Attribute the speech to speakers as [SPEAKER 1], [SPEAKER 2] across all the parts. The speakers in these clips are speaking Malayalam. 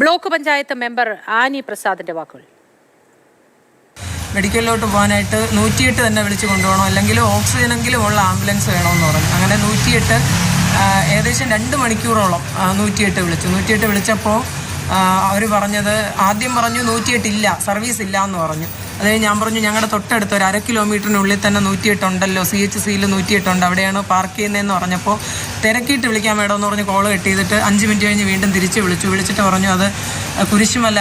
[SPEAKER 1] ബ്ലോക്ക് പഞ്ചായത്ത് മെമ്പർ ആനി പ്രസാദിന്റെ വാക്കുകൾ.
[SPEAKER 2] മെഡിക്കലിലോട്ട് പോകാനായിട്ട് നൂറ്റിയെട്ട് തന്നെ വിളിച്ചു കൊണ്ടുപോകണം. അല്ലെങ്കിൽ ഓക്സിജനെങ്കിലും ഉള്ള ആംബുലൻസ് വേണമെന്ന് പറഞ്ഞു. അങ്ങനെ നൂറ്റിയെട്ട് ഏകദേശം രണ്ട് മണിക്കൂറോളം നൂറ്റിയെട്ട് വിളിച്ചു. നൂറ്റിയെട്ട് വിളിച്ചപ്പോൾ അവർ പറഞ്ഞത് ആദ്യം പറഞ്ഞു നൂറ്റിയെട്ട് ഇല്ല സർവീസ് ഇല്ല എന്ന് പറഞ്ഞു. അത് ഞാൻ പറഞ്ഞു ഞങ്ങളുടെ തൊട്ടടുത്ത് ഒരു അര കിലോമീറ്ററിനുള്ളിൽ തന്നെ നൂറ്റിയെട്ട് ഉണ്ടല്ലോ സി എച്ച് സിയിൽ നൂറ്റിയെട്ടുണ്ട് അവിടെയാണ് പാർക്ക് ചെയ്യുന്നതെന്ന് പറഞ്ഞപ്പോൾ തിരക്കിയിട്ട് വിളിക്കാൻ മേഡം എന്ന് പറഞ്ഞ് കോൾ കട്ട് ചെയ്തിട്ട് അഞ്ച് മിനിറ്റ് കഴിഞ്ഞ് വീണ്ടും തിരിച്ച് വിളിച്ചു. വിളിച്ചിട്ട് പറഞ്ഞു അത് കുരിശുമല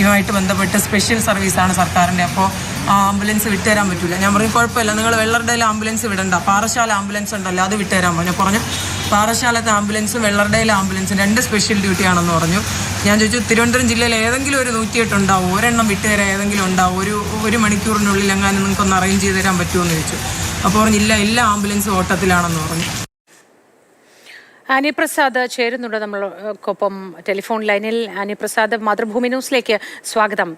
[SPEAKER 2] ഇതുമായിട്ട് ബന്ധപ്പെട്ട് സ്പെഷ്യൽ സർവീസാണ് സർക്കാരിന്റെ അപ്പോൾ ആംബുലൻസ് വിട്ടുതരാൻ പറ്റില്ല ഞാൻ പറഞ്ഞു കുഴപ്പമില്ല. നിങ്ങൾ വെള്ളറുടെയിൽ ആംബുലൻസ് വിടണ്ട. പാറശാല ആംബുലൻസ് ഉണ്ടല്ലോ അത് വിട്ടുതരാൻ പറഞ്ഞു. പറഞ്ഞു പാറശാലത്തെ ആംബുലൻസും വെള്ളറുടെയിലെ ആംബുലൻസും രണ്ട് സ്പെഷ്യൽ ഡ്യൂട്ടി ആണെന്ന് പറഞ്ഞു. ഞാൻ ചോദിച്ചു തിരുവനന്തപുരം ജില്ലയിൽ ഏതെങ്കിലും ഒരു നൂറ്റിയെട്ട് ഉണ്ടാവും? ഒരെണ്ണം വിട്ടുതരാൻ ഏതെങ്കിലും ഉണ്ടാവും? ഒരു ഒരു മണിക്കൂറിനുള്ളിൽ എങ്ങാനും നിങ്ങൾക്കൊന്ന് അറേഞ്ച് ചെയ്ത് തരാൻ പറ്റുമോ എന്ന് ചോദിച്ചു. അപ്പോൾ പറഞ്ഞില്ല എല്ലാ ആംബുലൻസും ഓട്ടത്തിലാണെന്ന് പറഞ്ഞു.
[SPEAKER 1] ആനി പ്രസാദ് ചേരുന്നുണ്ട് നമ്മൾക്കൊപ്പം ടെലിഫോൺ ലൈനിൽ. ആനി പ്രസാദ് മാതൃഭൂമി ന്യൂസിലേക്ക് സ്വാഗതം.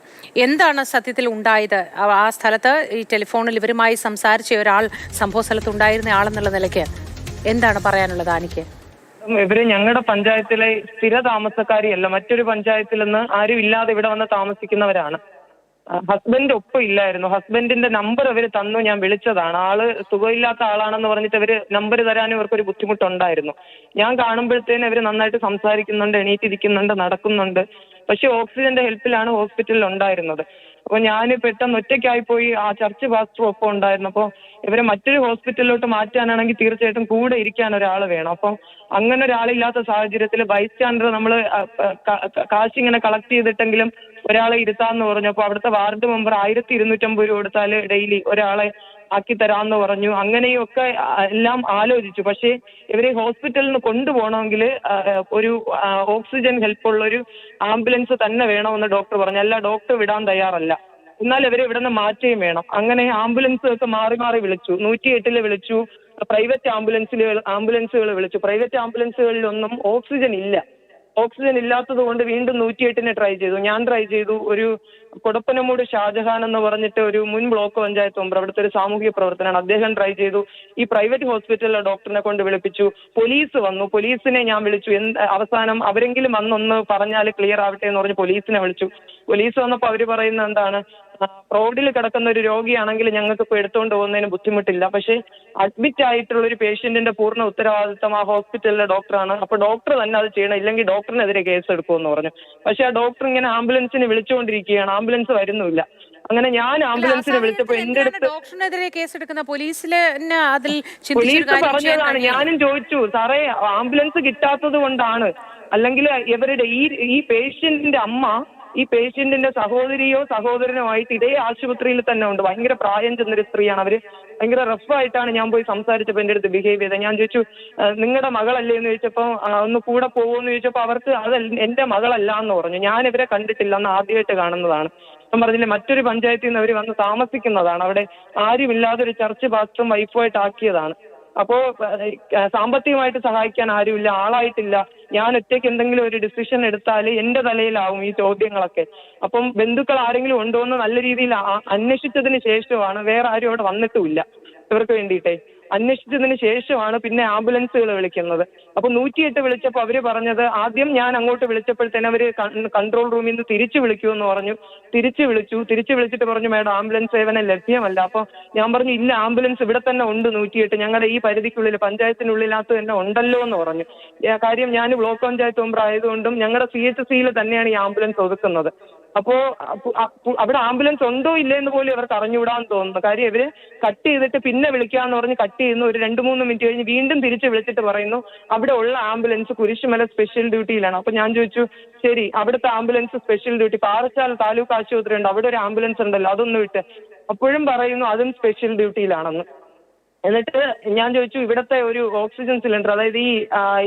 [SPEAKER 1] എന്താണ് സത്യത്തിൽ ഉണ്ടായത്? ആ സ്ഥലത്ത് ഈ ടെലിഫോണിൽ ഇവരുമായി സംസാരിച്ച ഒരാൾ സംഭവ സ്ഥലത്ത് ഉണ്ടായിരുന്ന ആളെന്നുള്ള നിലയ്ക്ക് എന്താണ് പറയാനുള്ളത് ആനിക്ക്
[SPEAKER 3] ഇവർ ഞങ്ങളുടെ പഞ്ചായത്തിലെ സ്ഥിര താമസക്കാരിയല്ല മറ്റൊരു പഞ്ചായത്തിൽ നിന്ന് ആരും ഇല്ലാതെ ഇവിടെ വന്ന് താമസിക്കുന്നവരാണ്. ഹസ്ബൻഡ് ഒപ്പം ഇല്ലായിരുന്നു. ഹസ്ബൻഡിന്റെ നമ്പർ അവർ തന്നു ഞാൻ വിളിച്ചതാണ്. ആൾ സുഖമില്ലാത്ത ആളാണെന്ന് പറഞ്ഞിട്ട് അവർ നമ്പർ തരാനും ഇവർക്കൊരു ബുദ്ധിമുട്ടുണ്ടായിരുന്നു. ഞാൻ കാണുമ്പോഴത്തേനും അവർ നന്നായിട്ട് സംസാരിക്കുന്നുണ്ട് എണീറ്റിരിക്കുന്നുണ്ട് നടക്കുന്നുണ്ട്. പക്ഷെ ഓക്സിജന്റെ ഹെൽപ്പിലാണ് ഹോസ്പിറ്റലിൽ ഉണ്ടായിരുന്നത്. അപ്പൊ ഞാൻ പെട്ടെന്ന് ഒറ്റയ്ക്കായി പോയി ആ ചർച്ച് പാസ്റ്ററും ഒപ്പം ഉണ്ടായിരുന്നു. അപ്പോൾ ഇവരെ മറ്റൊരു ഹോസ്പിറ്റലിലോട്ട് മാറ്റാനാണെങ്കിൽ തീർച്ചയായിട്ടും കൂടെ ഇരിക്കാൻ ഒരാൾ വേണം. അപ്പം അങ്ങനെ ഒരാളില്ലാത്ത സാഹചര്യത്തിൽ ബൈസ്റ്റാൻഡർ നമ്മൾ കാശ് ഇങ്ങനെ കളക്ട് ചെയ്തിട്ടെങ്കിലും ഒരാളെ ഇരുത്താന്ന് പറഞ്ഞപ്പോൾ അവിടുത്തെ വാർഡ് മെമ്പർ ആയിരത്തി ഇരുന്നൂറ്റമ്പത് രൂപ കൊടുത്താൽ ഡെയിലി ഒരാളെ ആക്കി തരാന്ന് പറഞ്ഞു. അങ്ങനെയൊക്കെ എല്ലാം ആലോചിച്ചു. പക്ഷേ ഇവരെ ഹോസ്പിറ്റലിൽ നിന്ന് കൊണ്ടുപോകണമെങ്കിൽ ഒരു ഓക്സിജൻ ഹെൽപ്പുള്ള ഒരു ആംബുലൻസ് തന്നെ വേണമെന്ന് ഡോക്ടർ പറഞ്ഞു. അല്ല ഡോക്ടർ വിടാൻ തയ്യാറല്ല. എന്നാൽ ഇവരെ ഇവിടെ നിന്ന് മാറ്റുകയും വേണം. അങ്ങനെ ആംബുലൻസ് ഒക്കെ മാറി മാറി വിളിച്ചു. നൂറ്റി എട്ടിൽ വിളിച്ചു. പ്രൈവറ്റ് ആംബുലൻസിൽ ആംബുലൻസുകൾ വിളിച്ചു. പ്രൈവറ്റ് ആംബുലൻസുകളിലൊന്നും ഓക്സിജൻ ഇല്ല. ഓക്സിജൻ ഇല്ലാത്തത് കൊണ്ട് വീണ്ടും നൂറ്റിയെട്ടിന് ട്രൈ ചെയ്തു. ഞാൻ ട്രൈ ചെയ്തു. ഒരു കൊടപ്പനമൂട് ഷാജഹാൻ എന്ന് പറഞ്ഞിട്ട് ഒരു മുൻ ബ്ലോക്ക് പഞ്ചായത്ത് മെമ്പർ അവിടുത്തെ ഒരു സാമൂഹിക പ്രവർത്തനമാണ്. അദ്ദേഹം ട്രൈ ചെയ്തു. ഈ പ്രൈവറ്റ് ഹോസ്പിറ്റലിലെ ഡോക്ടറിനെ കൊണ്ട് വിളിപ്പിച്ചു. പോലീസ് വന്നു. പോലീസിനെ ഞാൻ വിളിച്ചു. എന്ത് അവസാനം അവരെങ്കിലും വന്നൊന്ന് പറഞ്ഞാൽ ക്ലിയർ ആവട്ടെ എന്ന് പറഞ്ഞ് പോലീസിനെ വിളിച്ചു. പോലീസ് വന്നപ്പോൾ അവർ പറയുന്നത് എന്താണ്? റോഡിൽ കിടക്കുന്ന ഒരു രോഗിയാണെങ്കിൽ ഞങ്ങൾക്ക് ഇപ്പോൾ എടുത്തുകൊണ്ട് പോകുന്നതിന് ബുദ്ധിമുട്ടില്ല. പക്ഷേ അഡ്മിറ്റ് ആയിട്ടുള്ള ഒരു പേഷ്യന്റിന്റെ പൂർണ ഉത്തരവാദിത്തം ആ ഹോസ്പിറ്റലിലെ ഡോക്ടറാണ്. അപ്പോൾ ഡോക്ടർ തന്നെ അത് ചെയ്യണം. ഇല്ലെങ്കിൽ ഡോക്ടറിനെതിരെ കേസ് എടുക്കുമെന്ന് പറഞ്ഞു. പക്ഷേ ആ ഡോക്ടർ ഇങ്ങനെ ആംബുലൻസിന് വിളിച്ചുകൊണ്ടിരിക്കുകയാണ്. ആംബുലൻസ് വരുന്നില്ല. അങ്ങനെ ഞാൻ ആംബുലൻസിനെ വിളിച്ചപ്പോൾ എന്റെ അടുത്ത്
[SPEAKER 1] ഡോക്ടറിനെതിരെ കേസെടുക്കുന്ന? പോലീസിന് അതിൽ
[SPEAKER 3] പോലീസ് പറഞ്ഞതാണ്. ഞാനും ചോദിച്ചു സാറേ ആംബുലൻസ് കിട്ടാത്തത് കൊണ്ടാണ്. അല്ലെങ്കിൽ ഇവരുടെ ഈ ഈ പേഷ്യന്റിന്റെ അമ്മ ഈ പേഷ്യന്റിന്റെ സഹോദരിയോ സഹോദരനോ ആയിട്ട് ഇതേ ആശുപത്രിയിൽ തന്നെ ഉണ്ട്. ഭയങ്കര പ്രായം ചെന്നൊരു സ്ത്രീയാണ് അവർ. ഭയങ്കര റഫായിട്ടാണ് ഞാൻ പോയി സംസാരിച്ചപ്പോൾ എന്റെ അടുത്ത് ബിഹേവ് ചെയ്തത്. ഞാൻ ചോദിച്ചു നിങ്ങളുടെ മകളല്ലേ? എന്ന് ചോദിച്ചപ്പോൾ "ആ, ഒന്ന് കൂടെ പോകുമെന്ന് ചോദിച്ചപ്പോൾ അവർക്ക് അത് എന്റെ മകളല്ല എന്ന് പറഞ്ഞു. ഞാൻ ഇവരെ കണ്ടിട്ടില്ല എന്ന് ആദ്യമായിട്ട് കാണുന്നതാണ്. ഞാൻ പറഞ്ഞില്ല മറ്റൊരു പഞ്ചായത്തിൽ നിന്ന് അവർ വന്ന് താമസിക്കുന്നതാണ്. അവിടെ ആരുമില്ലാതെ ഒരു ചർച്ച് പാസ്റ്ററും വൈഫുമായിട്ട് ആക്കിയതാണ്. അപ്പോ സാമ്പത്തികമായിട്ട് സഹായിക്കാൻ ആരുമില്ല ആളായിട്ടില്ല. ഞാൻ ഒറ്റയ്ക്ക് എന്തെങ്കിലും ഒരു ഡിസിഷൻ എടുത്താൽ എന്റെ തലയിലാവും ഈ ചോദ്യങ്ങളൊക്കെ. അപ്പം ബന്ധുക്കൾ ആരെങ്കിലും ഉണ്ടോ എന്ന് നല്ല രീതിയിൽ അന്വേഷിച്ചതിന് ശേഷമാണ് വേറെ ആരും അവിടെ വന്നിട്ടുമില്ല. ഇവർക്ക് വേണ്ടിയിട്ടേ. അന്വേഷിച്ചതിന് ശേഷമാണ് പിന്നെ ആംബുലൻസുകൾ വിളിക്കുന്നത്. അപ്പൊ നൂറ്റിയെട്ട് വിളിച്ചപ്പോൾ അവർ പറഞ്ഞത് ആദ്യം ഞാൻ അങ്ങോട്ട് വിളിച്ചപ്പോഴത്തേന് അവർ കൺട്രോൾ റൂമിൽ നിന്ന് തിരിച്ചു വിളിക്കുമെന്ന് പറഞ്ഞു. തിരിച്ചു വിളിച്ചു. തിരിച്ചു വിളിച്ചിട്ട് പറഞ്ഞു മേഡം ആംബുലൻസ് സേവനം ലഭ്യമല്ല. അപ്പൊ ഞാൻ പറഞ്ഞു ഇല്ല ആംബുലൻസ് ഇവിടെ തന്നെ ഉണ്ട് നൂറ്റിയെട്ട്. ഞങ്ങളുടെ ഈ പരിധിക്കുള്ളിൽ പഞ്ചായത്തിനുള്ളിനകത്ത് തന്നെ ഉണ്ടല്ലോ എന്ന് പറഞ്ഞു. കാര്യം ഞാൻ ബ്ലോക്ക് പഞ്ചായത്ത് മെമ്പർ ആയതുകൊണ്ടും ഞങ്ങളുടെ സി എച്ച് സിയിൽ തന്നെയാണ് ഈ ആംബുലൻസ് ഒതുക്കുന്നത്. അപ്പോ അപ്പോ- അപ്പോ- അവിടെ ആംബുലൻസ് ഉണ്ടോ ഇല്ലേ എന്ന് പോലും ഇവർക്ക് അറിഞ്ഞുകൂടാന്ന് തോന്നുന്നു. കാര്യം ഇവർ കട്ട് ചെയ്തിട്ട് പിന്നെ വിളിക്കാന്ന് പറഞ്ഞ് കട്ട് ചെയ്യുന്നു ഒരു രണ്ട് മൂന്ന് മിനിറ്റ് കഴിഞ്ഞ് വീണ്ടും തിരിച്ച് വിളിച്ചിട്ട് പറയുന്നു അവിടെ ഉള്ള ആംബുലൻസ് കുരിശുമല സ്പെഷ്യൽ ഡ്യൂട്ടിയിലാണ് അപ്പൊ ഞാൻ ചോദിച്ചു ശരി അവിടുത്തെ ambulance special duty Parachal taluk ആശുപത്രി ഉണ്ട് അവിടെ ഒരു ആംബുലൻസ് ഉണ്ടല്ലോ അതൊന്ന് വിട്ട്. അപ്പോഴും പറയുന്നു അതും സ്പെഷ്യൽ ഡ്യൂട്ടിയിലാണെന്ന് എന്നിട്ട് ഞാൻ ചോദിച്ചു ഇവിടുത്തെ ഒരു ഓക്സിജൻ സിലിണ്ടർ അതായത് ഈ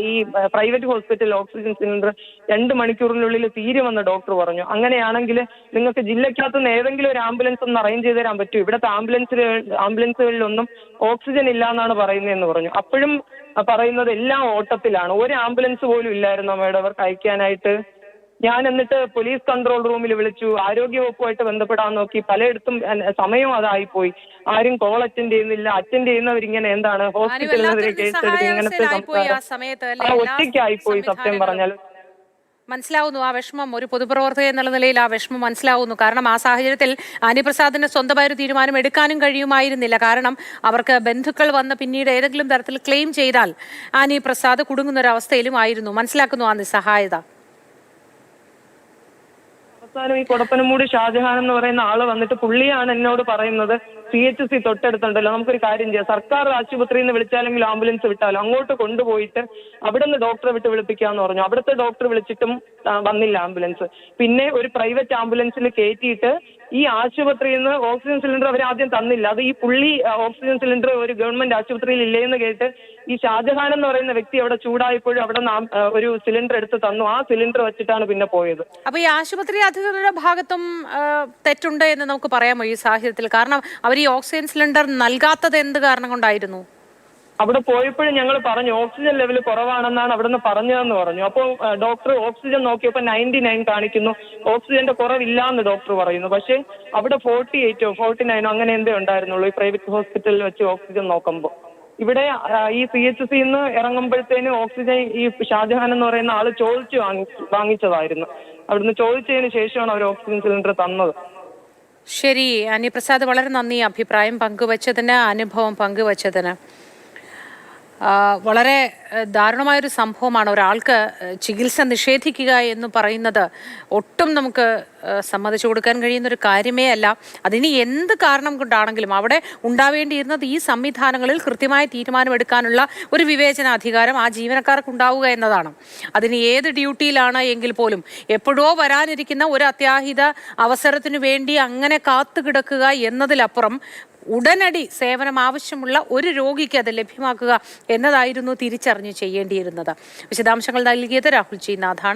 [SPEAKER 3] ഈ പ്രൈവറ്റ് ഹോസ്പിറ്റൽ ഓക്സിജൻ സിലിണ്ടർ രണ്ട് മണിക്കൂറിനുള്ളിൽ തീരുമെന്ന് ഡോക്ടർ പറഞ്ഞു. അങ്ങനെയാണെങ്കിൽ നിങ്ങൾക്ക് ജില്ലയ്ക്കകത്തുനിന്ന് ഏതെങ്കിലും ഒരു ആംബുലൻസ് ഒന്ന് അറേഞ്ച് ചെയ്ത് തരാൻ പറ്റുമോ? ഇവിടുത്തെ ആംബുലൻസുകൾ ആംബുലൻസുകളിലൊന്നും ഓക്സിജൻ ഇല്ല എന്നാണ് പറയുന്നതെന്ന് പറഞ്ഞു. അപ്പോഴും പറയുന്നത് എല്ലാം ഓട്ടത്തിലാണ്. ഒരു ആംബുലൻസ് പോലും ഇല്ലായിരുന്നു മേഡം? അവർക്ക് അയക്കാനായിട്ട്? ഞാൻ എന്നിട്ട് പോലീസ് കൺട്രോൾ റൂമിൽ വിളിച്ചു. ആരോഗ്യവകുപ്പുമായിട്ട് ബന്ധപ്പെടാൻ നോക്കി. പലയിടത്തും സമയം അതായിപ്പോയി. ആരും കോൾ അറ്റൻഡ് ചെയ്യുന്നില്ല. അറ്റൻഡ് ചെയ്യുന്നവരിങ്ങനെ എന്താണ്? ഹോസ്പിറ്റലിനെതിരെ കേസെടുത്ത് ഇങ്ങനത്തെ സംസാരം. ഒറ്റയ്ക്കായിപ്പോയി സത്യം പറഞ്ഞാൽ.
[SPEAKER 1] മനസ്സിലാവുന്നു ആ വിഷമം. ഒരു പൊതുപ്രവർത്തക എന്നുള്ള നിലയിൽ ആ വിഷമം മനസ്സിലാവുന്നു. കാരണം ആ സാഹചര്യത്തിൽ ആനിപ്രസാദിന് സ്വന്തമായ ഒരു തീരുമാനം എടുക്കാനും കഴിയുമായിരുന്നില്ല. കാരണം അവർക്ക് ബന്ധുക്കൾ വന്ന് പിന്നീട് ഏതെങ്കിലും തരത്തിൽ ക്ലെയിം ചെയ്താൽ ആനി പ്രസാദ് കുടുങ്ങുന്ന ഒരു അവസ്ഥയിലും ആയിരുന്നു. മനസ്സിലാക്കുന്നു ആ നിസ്സഹായത.
[SPEAKER 3] അവസാനം ഈ കൊടപ്പനമൂടി ഷാജഹാൻ എന്ന് പറയുന്ന ആൾ വന്നിട്ട് പുള്ളിയാണ് എന്നോട് പറയുന്നത് സി എച്ച് സി തൊട്ടടുത്തുണ്ടല്ലോ നമുക്കൊരു കാര്യം ചെയ്യാം. സർക്കാർ ആശുപത്രിയിൽ നിന്ന് വിളിച്ചാലെങ്കിൽ ആംബുലൻസ് വിട്ടാലോ? അങ്ങോട്ട് കൊണ്ടുപോയിട്ട് അവിടെ നിന്ന് ഡോക്ടറെ വിട്ട് വിളിപ്പിക്കാന്ന് പറഞ്ഞു. അവിടുത്തെ ഡോക്ടർ വിളിച്ചിട്ടും വന്നില്ല ആംബുലൻസ്. പിന്നെ ഒരു പ്രൈവറ്റ് ആംബുലൻസിൽ കയറ്റിയിട്ട് ഈ ആശുപത്രിയിൽ നിന്ന് ഓക്സിജൻ സിലിണ്ടർ അവർ ആദ്യം തന്നില്ല. അത് ഈ പുള്ളി ഓക്സിജൻ സിലിണ്ടർ ഒരു ഗവൺമെന്റ് ആശുപത്രിയിൽ ഇല്ലേന്ന് കേട്ട് ഈ ഷാജഹാൻ എന്ന് പറയുന്ന വ്യക്തി അവിടെ ചൂടായപ്പോഴും അവിടെ ഒരു സിലിണ്ടർ എടുത്ത് തന്നു. ആ സിലിണ്ടർ വെച്ചിട്ടാണ് പിന്നെ പോയത്.
[SPEAKER 1] അപ്പൊ ഈ ആശുപത്രി അധികൃതരുടെ ഭാഗത്തും തെറ്റുണ്ട് എന്ന് നമുക്ക് പറയാമോ ഈ സാഹചര്യത്തിൽ. കാരണം അവർ ഈ ഓക്സിജൻ സിലിണ്ടർ നൽകാത്തത് എന്ത് കാരണം കൊണ്ടായിരുന്നു?
[SPEAKER 3] അവിടെ പോയപ്പോഴും ഞങ്ങൾ പറഞ്ഞു ഓക്സിജൻ ലെവൽ കുറവാണെന്നാണ് അവിടെ നിന്ന് പറഞ്ഞതെന്ന് പറഞ്ഞു. അപ്പോൾ ഡോക്ടർ ഓക്സിജൻ നോക്കിയപ്പോൾ നയന്റി നയൻ കാണിക്കുന്നു. ഓക്സിജന്റെ കുറവില്ല എന്ന് ഡോക്ടർ പറയുന്നു. പക്ഷേ അവിടെ ഫോർട്ടി എയ്റ്റോ ഫോർട്ടി നയനോ അങ്ങനെ എന്തേ ഉണ്ടായിരുന്നുള്ളൂ ഈ പ്രൈവറ്റ് ഹോസ്പിറ്റലിൽ വെച്ച് ഓക്സിജൻ നോക്കുമ്പോൾ ഇവിടെ ഈ സി എച്ച് സി നിന്ന് ഇറങ്ങുമ്പോഴത്തേന് ഓക്സിജൻ ഈ ഷാജഹാൻ എന്ന് പറയുന്ന ആൾ ചോദിച്ചു വാങ്ങി വാങ്ങിച്ചതായിരുന്നു. അവിടുന്ന് ചോദിച്ചതിന് ശേഷമാണ് അവർ ഓക്സിജൻ സിലിണ്ടർ തന്നത്.
[SPEAKER 1] ശരി അനിപ്രസാദ് വളരെ നന്ദി അഭിപ്രായം പങ്കുവച്ചതിന് അനുഭവം പങ്കുവച്ചതിന്. വളരെ ദാരുണമായൊരു സംഭവമാണ് ഒരാൾക്ക് ചികിത്സ നിഷേധിക്കുക എന്ന് പറയുന്നത്. ഒട്ടും നമുക്ക് സമ്മതിച്ചു കൊടുക്കാൻ കഴിയുന്ന ഒരു കാര്യമേ അല്ല. അതിനി എന്ത് കാരണം കൊണ്ടാണെങ്കിലും അവിടെ ഉണ്ടാവേണ്ടിയിരുന്നത് ഈ സംവിധാനങ്ങളിൽ കൃത്യമായ തീരുമാനമെടുക്കാനുള്ള ഒരു വിവേചനാധികാരം ആ ജീവനക്കാർക്ക് ഉണ്ടാവുക എന്നതാണ്. അതിന് ഏത് ഡ്യൂട്ടിയിലാണ് എങ്കിൽ പോലും എപ്പോഴോ വരാനിരിക്കുന്ന ഒരു അത്യാഹിത അവസരത്തിനു വേണ്ടി അങ്ങനെ കാത്തു കിടക്കുക എന്നതിലപ്പുറം ഉടനടി സേവനം ആവശ്യമുള്ള ഒരു രോഗിക്ക് അത് ലഭ്യമാക്കുക എന്നതായിരുന്നു തിരിച്ചറിഞ്ഞ് ചെയ്യേണ്ടിയിരുന്നത്. വിശദാംശങ്ങൾ നൽകിയത് രാഹുൽ ജി നാഥാണ്.